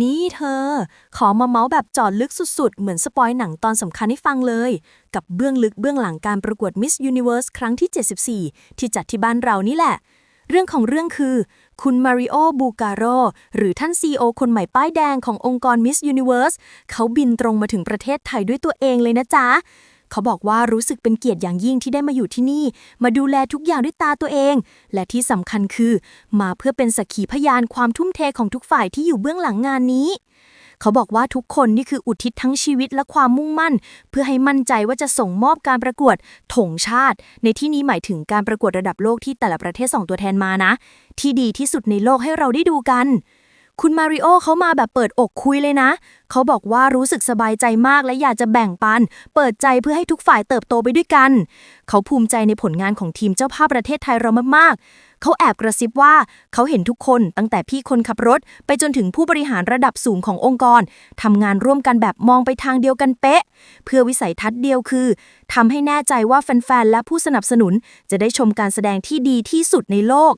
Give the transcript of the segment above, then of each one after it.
นี่เธอ ขอมาเมาส์แบบจอดลึกสุดๆ เหมือนสปอยหนังตอนสำคัญให้ฟังเลย กับเบื้องลึกเบื้องหลังการประกวด Miss Universe ครั้งที่ 74 ที่จัดที่บ้านเรานี่แหละ เรื่องของเรื่องคือ คุณมาริโอบูการโรหรือท่าน CEO คนใหม่ป้ายแดงขององค์กร Miss Universe เขาบินตรงมาถึงประเทศไทยด้วยตัวเองเลยนะจ๊ะ เขาบอกว่ารู้สึกเป็นเกียรติอย่างยิ่งที่ได้มาอยู่ที่นี่ มาดูแลทุกอย่างด้วยตาตัวเอง และที่สำคัญคือ มาเพื่อเป็นสักขีพยานความทุ่มเทของทุกฝ่ายที่อยู่เบื้องหลังงานนี้ เขาบอกว่าทุกคนนี่คืออุทิศทั้งชีวิตและความมุ่งมั่น เพื่อให้มั่นใจว่าจะส่งมอบการประกวดถงชาติ ในที่นี้หมายถึงการประกวดระดับโลกที่แต่ละประเทศส่งตัวแทนมานะ ที่ดีที่สุดในโลกให้เราได้ดูกันคุณมาริโอเขามาแบบเปิดอกคุยเลยนะ เขาบอกว่ารู้สึกสบายใจมากและอยากจะแบ่งปัน เปิดใจเพื่อให้ทุกฝ่ายเติบโตไปด้วยกัน เขาภูมิใจในผลงานของทีมเจ้าภาพประเทศไทยเรามากๆ เขาแอบกระซิบว่าเขาเห็นทุกคนตั้งแต่พี่คนขับรถ ไปจนถึงผู้บริหารระดับสูงขององค์กรทำงานร่วมกันแบบมองไปทางเดียวกันเป๊ะ เพื่อวิสัยทัศน์เดียวคือทำให้แน่ใจว่าแฟนๆและผู้สนับสนุนจะได้ชมการแสดงที่ดีที่สุดในโลก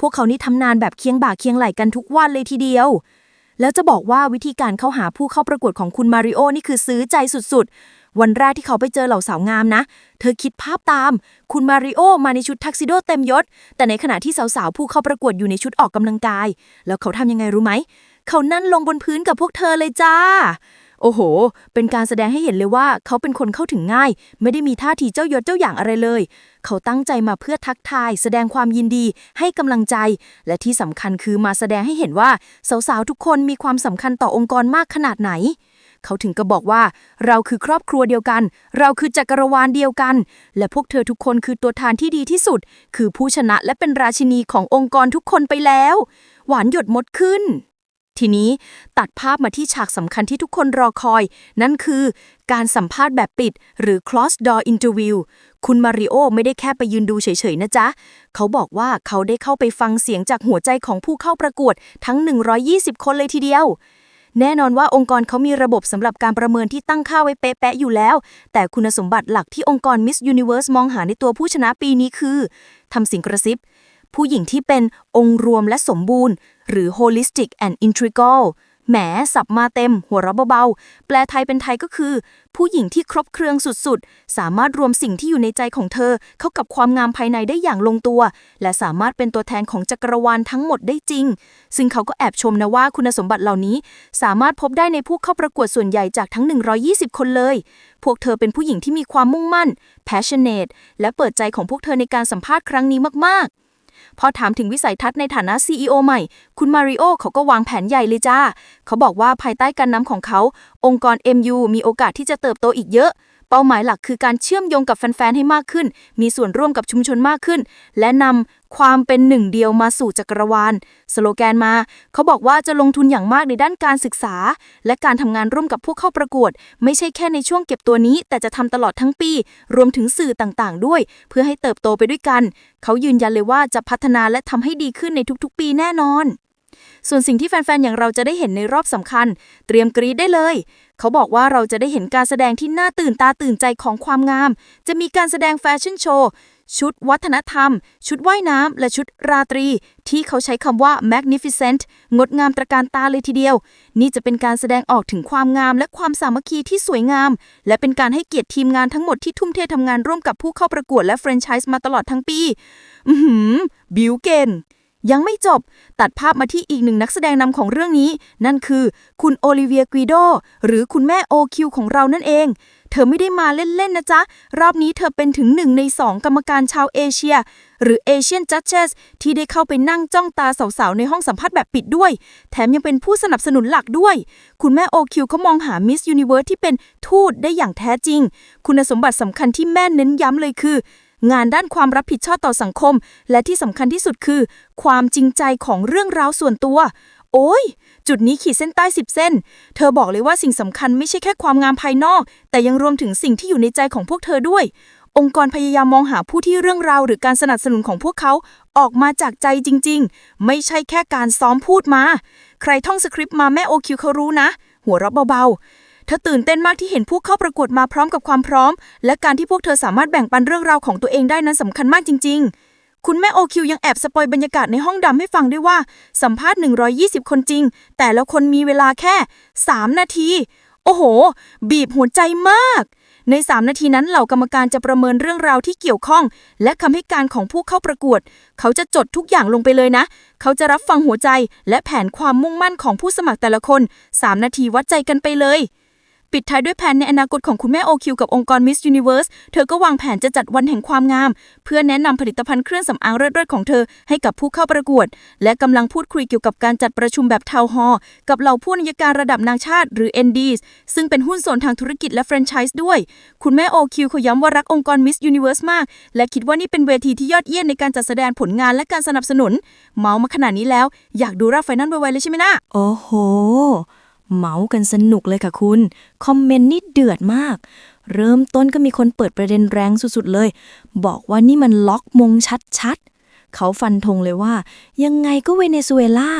พวกเขานี่ทำงานแบบเคียงบ่าเคียงไหลกันทุกวันเลยทีเดียว แล้วจะบอกว่าวิธีการเข้าหาผู้เข้าประกวดของคุณมาริโอนี่คือซื้อใจสุดๆ วันแรกที่เขาไปเจอเหล่าสาวงามนะ เธอคิดภาพตาม คุณมาริโอมาในชุดทักซิโดเต็มยศ แต่ในขณะที่สาวๆ ผู้เข้าประกวดอยู่ในชุดออกกำลังกาย แล้วเขาทำยังไงรู้ไหม เขานั่นลงบนพื้นกับพวกเธอเลยจ้า โอ้โห เป็นการแสดงให้เห็นเลยว่าเขาเป็นคนเข้าถึงง่าย ไม่ได้มีท่าทีเจ้ายศเจ้าอย่างอะไรเลย เขาตั้งใจมาเพื่อทักทาย แสดงความยินดี ให้กำลังใจ และที่สำคัญคือมาแสดงให้เห็นว่าสาวๆทุกคนมีความสำคัญต่อองค์กรมากขนาดไหน เขาถึงก็บอกว่า เราคือครอบครัวเดียวกัน เราคือจักรวาลเดียวกัน และพวกเธอทุกคนคือตัวแทนที่ดีที่สุด คือผู้ชนะและเป็นราชินีขององค์กรทุกคนไปแล้ว หวานหยดมดขึ้น ทีนี้ตัดภาพมาที่ฉากสำคัญที่ทุกคนรอคอย นั่นคือการสัมภาษณ์แบบปิด หรือ closed door interview คุณมาริโอไม่ได้แค่ไปยืนดูเฉยๆนะจ๊ะ เขาบอกว่าเขาได้เข้าไปฟังเสียงจากหัวใจของผู้เข้าประกวดทั้ง 120 คนเลยทีเดียว แน่นอนว่าองค์กรเขามีระบบสำหรับการประเมินที่ตั้งค่าไว้เป๊ะๆอยู่แล้ว แต่คุณสมบัติหลักที่องค์กร Miss Universe มองหาในตัวผู้ชนะปีนี้คือทำสิ่งกระซิบ ผู้หญิงที่เป็นองค์รวมและสมบูรณ์ หรือ holistic and integral แหมสับมาเต็ม หัวเราะเบาๆ แปลไทยเป็นไทยก็คือ ผู้หญิงที่ครบเครื่องสุดๆ สามารถรวมสิ่งที่อยู่ในใจของเธอ เข้ากับความงามภายในได้อย่างลงตัว และสามารถเป็นตัวแทนของจักรวาลทั้งหมดได้จริง ซึ่งเขาก็แอบชมนะว่าคุณสมบัติเหล่านี้ สามารถพบได้ในผู้เข้าประกวดส่วนใหญ่จากทั้ง 120 คนเลย พวกเธอเป็นผู้หญิงที่มีความมุ่งมั่น passionate และเปิดใจของพวกเธอในการสัมภาษณ์ครั้งนี้มากๆ พอถามถึงวิสัยทัศน์ในฐานะ CEO ใหม่ คุณมาริโอเขาก็วางแผนใหญ่เลยจ้า เขาบอกว่าภายใต้การนำของเขา องค์กร MU มีโอกาสที่จะเติบโตอีกเยอะ เป้าหมายหลักคือการเชื่อมโยงกับแฟนๆให้มากขึ้น มีส่วนร่วมกับชุมชนมากขึ้น และนำความเป็นหนึ่งเดียวมาสู่จักรวาล สโลแกนมา เขาบอกว่าจะลงทุนอย่างมากในด้านการศึกษา และการทำงานร่วมกับผู้เข้าประกวด ไม่ใช่แค่ในช่วงเก็บตัวนี้ แต่จะทำตลอดทั้งปี รวมถึงสื่อต่างๆ ด้วย เพื่อให้เติบโตไปด้วยกัน เขายืนยันเลยว่าจะพัฒนาและทำให้ดีขึ้นในทุกๆ ปีแน่นอน ส่วนสิ่งที่แฟนๆ อย่างเราจะได้เห็นในรอบสำคัญ เตรียมกรีดได้เลย เขาบอกว่าเราจะได้เห็นการแสดงที่น่าตื่นตาตื่นใจของความงาม จะมีการแสดงแฟชั่นโชว์ ชุดวัฒนธรรม ชุดว่ายน้ำ และชุดราตรี ที่เขาใช้คำว่า magnificent งดงามตระการตาเลยทีเดียว นี่จะเป็นการแสดงออกถึงความงาม และความสามัคคีที่สวยงาม และเป็นการให้เกียรติทีมงานทั้งหมดที่ทุ่มเททำงานร่วมกับผู้เข้าประกวดและแฟรนไชส์มาตลอดทั้งปี อือหือบิวเกน ยังไม่จบ ตัดภาพมาที่อีกหนึ่งนักแสดงนำของเรื่องนี้ นั่นคือคุณโอลิเวียกวีโดหรือคุณแม่โอคิวของเรานั่นเอง เธอไม่ได้มาเล่น ๆ นะจ๊ะ รอบนี้เธอเป็นถึงหนึ่งในสองกรรมการชาวเอเชีย หรือ Asian Judges ที่ได้เข้าไปนั่งจ้องตาสาว ๆ ในห้องสัมภาษณ์แบบปิดด้วย แถมยังเป็นผู้สนับสนุนหลักด้วย คุณแม่โอคิวเขามองหา Miss Universe ที่เป็นทูตได้อย่างแท้จริง คุณสมบัติสำคัญที่แม่เน้นย้ำเลยคือ งานด้านความรับผิดชอบต่อสังคม และที่สำคัญที่สุดคือ ความจริงใจของเรื่องราวส่วนตัว โอ้ย จุดนี้ขีดเส้นใต้10เส้น เธอบอกเลยว่าสิ่งสำคัญไม่ใช่แค่ความงามภายนอก แต่ยังรวมถึงสิ่งที่อยู่ในใจของพวกเธอด้วย องค์กรพยายามมองหาผู้ที่เรื่องราวหรือการสนับสนุนของพวกเขาออกมาจากใจจริง ๆ ไม่ใช่แค่การซ้อมพูดมา ใครท่องสคริปต์มาแม่โอคิวเขารู้นะ หัวเราะเบาๆ เธอตื่นเต้นมากที่เห็นผู้เข้าประกวดมาพร้อมกับความพร้อม และการที่พวกเธอสามารถแบ่งปันเรื่องราวของตัวเองได้นั้นสำคัญมากจริง ๆ คุณแม่โอคิวยังแอบสปอยบรรยากาศในห้องดำให้ฟังด้วยว่า สัมภาษณ์ 120 คนจริง แต่ละคนมีเวลาแค่ 3 นาที โอ้โห บีบหัวใจมาก ใน 3 นาทีนั้นเหล่ากรรมการจะประเมินเรื่องราวที่เกี่ยวข้อง และคำให้การของผู้เข้าประกวด เขาจะจดทุกอย่างลงไปเลยนะเขาจะรับฟังหัวใจและแผนความมุ่งมั่นของผู้สมัครแต่ละคน 3 นาทีวัดใจกันไปเลย ปิดท้ายด้วยแผนในอนาคตของคุณแม่โอคิวกับองค์กร Miss Universe เธอก็วางแผนจะจัดวันแห่งความงาม เพื่อแนะนำผลิตภัณฑ์เครื่องสำอางเลิศๆของเธอให้กับผู้เข้าประกวด และกำลังพูดคุยเกี่ยวกับการจัดประชุมแบบทาวน์ฮอลล์กับเหล่าผู้นำการระดับนานาชาติหรือ NDs ซึ่งเป็นหุ้นส่วนทางธุรกิจและแฟรนไชส์ด้วย คุณแม่โอคิวเขาย้ำว่ารักองค์กร Miss Universe มาก และคิดว่านี่เป็นเวทีที่ยอดเยี่ยมในการจัดแสดงผลงานและการสนับสนุน เมาส์มาขนาดนี้แล้ว อยากดูรอบไฟนอลไวๆเลยใช่ไหมนะโอ้โห เมาส์กันสนุกเลยค่ะคุณ คอมเมนต์นี่เดือดมาก เริ่มต้นก็มีคนเปิดประเด็นแรงสุดๆเลย บอกว่านี่มันล็อกมงชัดๆ เขาฟันธงเลยว่า ยังไงก็เวเนซุเอลา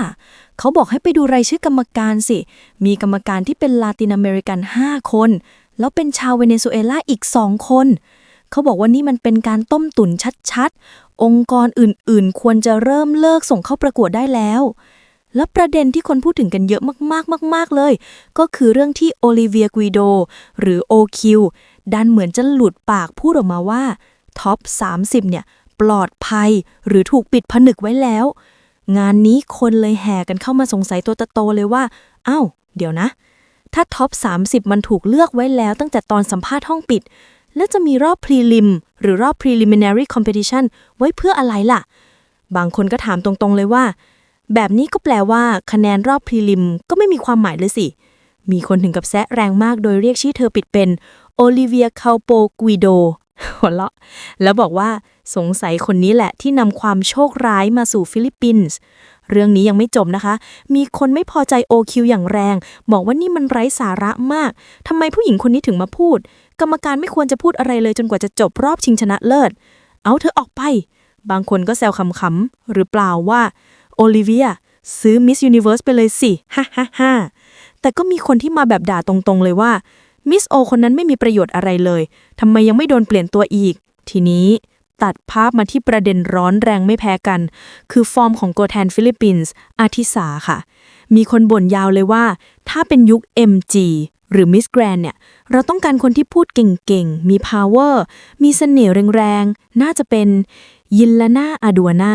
เขาบอกให้ไปดูรายชื่อกรรมการสิ มีกรรมการที่เป็นลาตินอเมริกัน 5 คน แล้วเป็นชาวเวเนซุเอลาอีก2คน เขาบอกว่านี่มันเป็นการต้มตุ๋นชัดๆ องค์กรอื่นๆ ควรจะเริ่มเลิกส่งเข้าประกวดได้แล้ว และประเด็นที่คนพูดถึงกันเยอะมากๆมาก ๆ เลย ก็คือเรื่องที่โอลิเวียก i โด หรือ OQ ดันเหมือนจะหลุดปากพูดออกมาว่าท็อป 30 เนี่ย ปลอดภัยหรือถูกปิดผนึกไว้แล้ว งานนี้คนเลยแห่กันเข้ามาสงสัยตัวโตเลยว่าอ้าวเดี๋ยวนะ ถ้าท็อป 30 มันถูกเลือกไว้แล้วตั้งแต่ตอนสัมภาษณ์ห้องปิด แล้วจะมีรอบพรีลิมหรือรอบ preliminary competition ไว้เพื่ออะไรล่ะ บางคนก็ถามตรงๆเลยว่า แบบนี้ก็แปลว่า คะแนนรอบพรีลิมก็ไม่มีความหมายเลยสิ มีคนถึงกับแซะแรงมากโดยเรียกชื่อเธอปิดเป็นโอลิเวียคาโปก i โดหัวเราะแล้วบอกว่าสงสัยคนนี้แหละที่นำความโชคร้ายมาสู่ฟิลิปปินส์ เรื่องนี้ยังไม่จบนะคะ มีคนไม่พอใจโอคิวอย่างแรง บอกว่านี่มันไร้สาระมากทำไมผู้หญิงคนนี้ถึงมาพูด กรรมการไม่ควรจะพูดอะไรเลยจนกว่าจะจบรอบชิงชนะเลิศ เอาเธอออกไป บางคนก็แซวขำๆหรือเปล่าว่า โอลิเวีย ซื้อมิสยูนิเว r ร์สไปเลยสิ ฮ่าฮ่าฮ่าแต่ก็มีคนที่มาแบบด่าตรงๆเลยว่า มิสโอคนนั้นไม่มีประโยชน์อะไรเลย ทำไมยังไม่โดนเปลี่ยนตัวอีก ทีนี้ตัดภาพมาที่ประเด็นร้อนแรงไม่แพ้กัน คือฟอร์มของตัวแทนฟิลิปปินส์อาทิสาค่ะ มีคนบ่นยาวเลยว่า ถ้าเป็นยุค MG หรือ Miss Grand เนี่ย เราต้องการคนที่พูดเก่งๆ มี power มีเสน่ห์แรงๆ น่าจะเป็นยินละนาอาดัวนา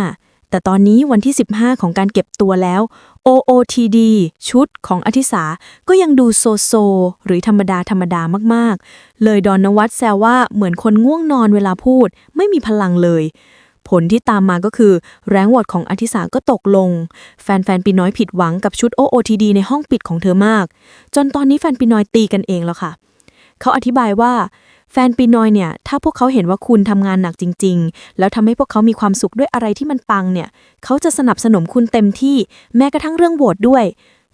แต่ตอนนี้วันที่ 15 ของการเก็บตัวแล้ว OOTD ชุดของอธิสา ก็ยังดูโซโซ หรือธรรมดาธรรมดามากๆ เลยดอนนวัตแซวว่าเหมือนคนง่วงนอนเวลาพูด ไม่มีพลังเลย ผลที่ตามมาก็คือ แรงโหวตของอธิสาก็ตกลง แฟนๆปีน้อยผิดหวังกับชุด OOTD ในห้องปิดของเธอมาก จนตอนนี้แฟนปีน้อยตีกันเองแล้วค่ะ เขาอธิบายว่า แฟนปีนอยเนี่ย ถ้าพวกเขาเห็นว่าคุณทำงานหนักจริง ๆ แล้วทำให้พวกเขามีความสุขด้วยอะไรที่มันปังเนี่ย เขาจะสนับสนุนคุณเต็มที่ แม้กระทั่งเรื่องโหวตด้วย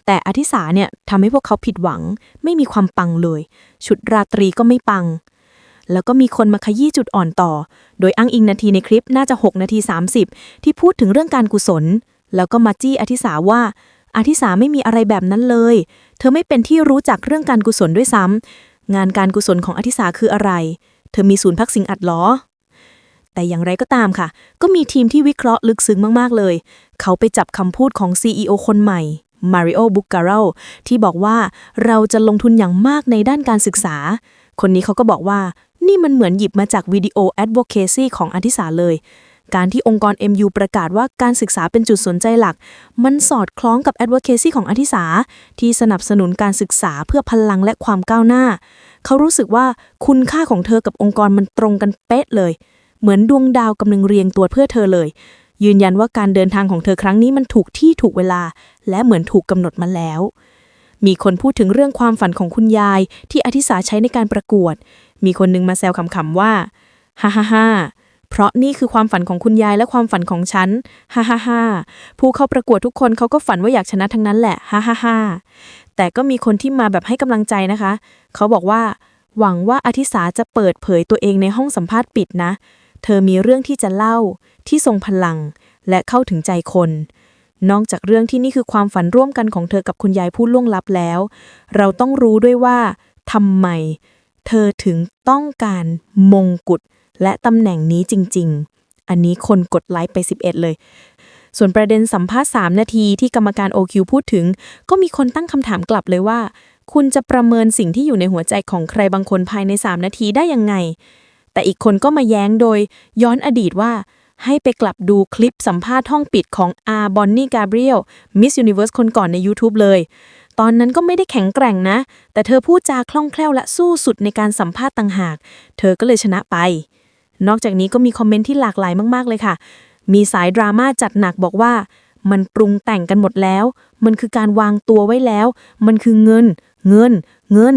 แต่อธิสาเนี่ยทำให้พวกเขาผิดหวัง ไม่มีความปังเลย ชุดราตรีก็ไม่ปัง แล้วก็มีคนมาขยี้จุดอ่อนต่อ โดยอ้างอิงนาทีในคลิปน่าจะ 6 นาที 30 ที่พูดถึงเรื่องการกุศล แล้วก็มาจี้อธิสาว่าอธิสาไม่มีอะไรแบบนั้นเลย เธอไม่เป็นที่รู้จักเรื่องการกุศลด้วยซ้ำ งานการกุศลของอธิสาคืออะไร เธอมีศูนย์พักสิงอัดหรอ แต่อย่างไรก็ตามค่ะ ก็มีทีมที่วิเคราะห์ลึกซึ้งมาก ๆ เลย เขาไปจับคำพูดของ CEO คนใหม่มาริโอบุกการ o ที่บอกว่าเราจะลงทุนอย่างมากในด้านการศึกษา คนนี้เขาก็บอกว่า นี่มันเหมือนหยิบมาจากวิดีโอ advocacy ของอธิสาเลย การที่องค์กร MU ประกาศว่าการศึกษาเป็นจุดสนใจหลัก มันสอดคล้องกับ advocacy ของอธิสา ที่สนับสนุนการศึกษาเพื่อพลังและความก้าวหน้า เขารู้สึกว่าคุณค่าของเธอกับองค์กรมันตรงกันเป๊ะเลย เหมือนดวงดาวกำลังเรียงตัวเพื่อเธอเลย ยืนยันว่าการเดินทางของเธอครั้งนี้มันถูกที่ถูกเวลา และเหมือนถูกกำหนดมาแล้วมีคนพูดถึงเรื่องความฝันของคุณยาย ที่อธิสาใช้ในการประกวด มีคนหนึงมาแซวขำๆว่า ฮ่าฮ่าฮ่า เพราะนี่คือความฝันของคุณยายและความฝันของฉัน ฮ่าฮ่าฮ่าผู้เข้าประกวดทุกคนเขาก็ฝันว่าอยากชนะทั้งนั้นแหละ ฮ่าฮ่าฮ่าแต่ก็มีคนที่มาแบบให้กำลังใจนะคะ เขาบอกว่า หวังว่าอธิสาจะเปิดเผยตัวเองในห้องสัมภาษณ์ปิดนะ เธอมีเรื่องที่จะเล่า ที่ทรงพลัง และเข้าถึงใจคน นอกจากเรื่องที่นี่คือความฝันร่วมกันของเธอกับคุณยายผู้ล่วงลับแล้ว เราต้องรู้ด้วยว่าทำไม เธอถึงต้องการมงกุฎ และตำแหน่งนี้จริง ๆ อันนี้คนกดไลค์ไป 11 เลย ส่วนประเด็นสัมภาษณ์ 3 นาทีที่กรรมการ OQ พูดถึง ก็มีคนตั้งคำถามกลับเลยว่า คุณจะประเมินสิ่งที่อยู่ในหัวใจของใครบางคนภายใน 3 นาทีได้ยังไง แต่อีกคนก็มาแย้งโดย ย้อนอดีตว่าให้ไปกลับดูคลิปสัมภาษณ์ห้องปิดของอาบอนนี่กาเบรียลมิสยูนิเวิร์สคนก่อนใน YouTube เลย ตอนนั้นก็ไม่ได้แข็งแกร่งนะ แต่เธอพูดจาคล่องแคล่วและสู้สุดในการสัมภาษณ์ต่างหาก เธอก็เลยชนะไป นอกจากนี้ก็มีคอมเมนต์ที่หลากหลายมากๆเลยค่ะ มีสายดราม่าจัดหนักบอกว่า มันปรุงแต่งกันหมดแล้ว มันคือการวางตัวไว้แล้ว มันคือเงิน เงิน เงิน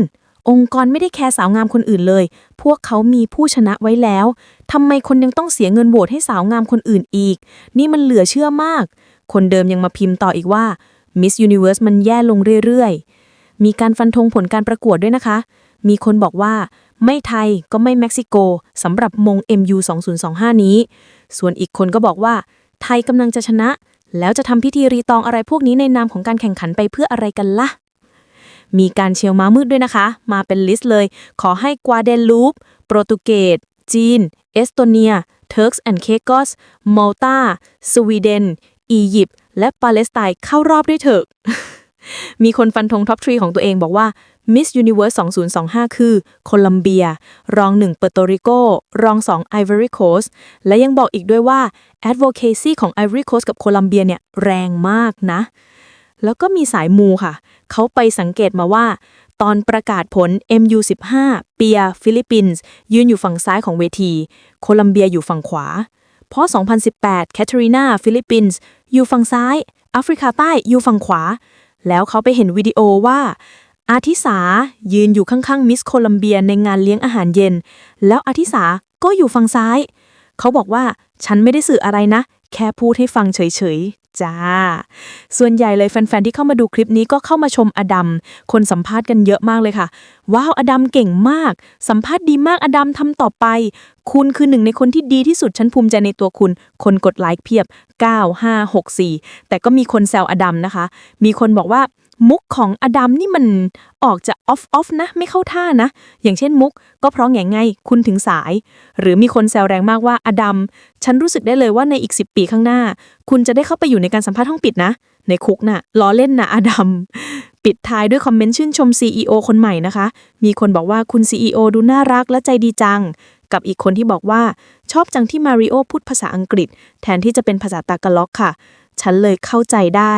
องค์กรไม่ได้แคร์สาวงามคนอื่นเลย พวกเขามีผู้ชนะไว้แล้วทำไมคนยังต้องเสียเงินโหวตให้สาวงามคนอื่นอีก นี่มันเหลือเชื่อมาก คนเดิมยังมาพิมพ์ต่ออีกว่า Miss Universe มันแย่ลงเรื่อยๆ มีการฟันธงผลการประกวดด้วยนะคะ มีคนบอกว่า ไม่ไทยก็ไม่เม็กซิโกสำหรับมง MU 2025 นี้ ส่วนอีกคนก็บอกว่า ไทยกำลังจะชนะ แล้วจะทำพิธีรีตองอะไรพวกนี้ในนามของการแข่งขันไปเพื่ออะไรกันล่ะ มีการเชียวม้ามืดด้วยนะคะ มาเป็นลิสต์เลย ขอให้กวาเดนลูป โปรตุเกส จีน เอสโตเนีย เทิร์กส์แอนด์เคกอสมัลตาสวีเดน อียิปต์ และปาเลสไตน์เข้ารอบด้วยเถอะ มีคนฟันธงท็อปทรีของตัวเองบอกว่า Miss Universe 2025 คือ โคลัมเบีย รอง1เปอร์โตริโก รอง2 Ivory Coast และยังบอกอีกด้วยว่า advocacy ของ Ivory Coast กับโคลัมเบียเนี่ยแรงมากนะ แล้วก็มีสายมูค่ะ เขาไปสังเกตมาว่า ตอนประกาศผล MU15 เปีย ฟิลิปปินส์ยืนอยู่ฝั่งซ้ายของเวที โคลัมเบียอยู่ฝั่งขวาเพราะ2018 แคทเธอรีนา ฟิลิปปินส์ อยู่ฝั่งซ้ายแอฟริกาใต้ อยู่ฝั่งขวา แล้วเขาไปเห็นวิดีโอว่า อาทิสายืนอยู่ข้างๆมิสโคลัมเบียในงานเลี้ยงอาหารเย็น แล้วอาทิสาก็อยู่ฝั่งซ้าย เขาบอกว่าฉันไม่ได้สื่ออะไรนะ แค่พูดให้ฟังเฉยๆ จ้า ส่วนใหญ่เลยแฟน ๆ ที่เข้ามาดูคลิปนี้ก็เข้ามาชมอดัม คนสัมภาษณ์กันเยอะมากเลยค่ะ ว้าว อดัมเก่งมาก สัมภาษณ์ดีมาก อดัมทำต่อไป คุณคือหนึ่งในคนที่ดีที่สุด ฉันภูมิใจในตัวคุณ คนกดไลค์เพียบ 9 5 6 4 แต่ก็มีคนแซวอดัมนะคะ มีคนบอกว่า มุกของอดัมนี่มันออกจะออฟออฟนะ ไม่เข้าท่านะ อย่างเช่นมุก ก็เพราะแง่ไงคุณถึงสาย หรือมีคนแซวแรงมากว่าอดัม ฉันรู้สึกได้เลยว่าในอีก 10 ปีข้างหน้า คุณจะได้เข้าไปอยู่ในการสัมภาษณ์ห้องปิดนะ ในคุกน่ะล้อเล่นนะอดัม ปิดท้ายด้วยคอมเมนต์ชื่นชม CEO คนใหม่นะคะ มีคนบอกว่าคุณ CEO ดูน่ารักและใจดีจังกับอีกคนที่บอกว่าชอบจังที่มาริโอพูดภาษาอังกฤษ แทนที่จะเป็นภาษาตากล็อกค่ะ ฉันเลยเข้าใจได้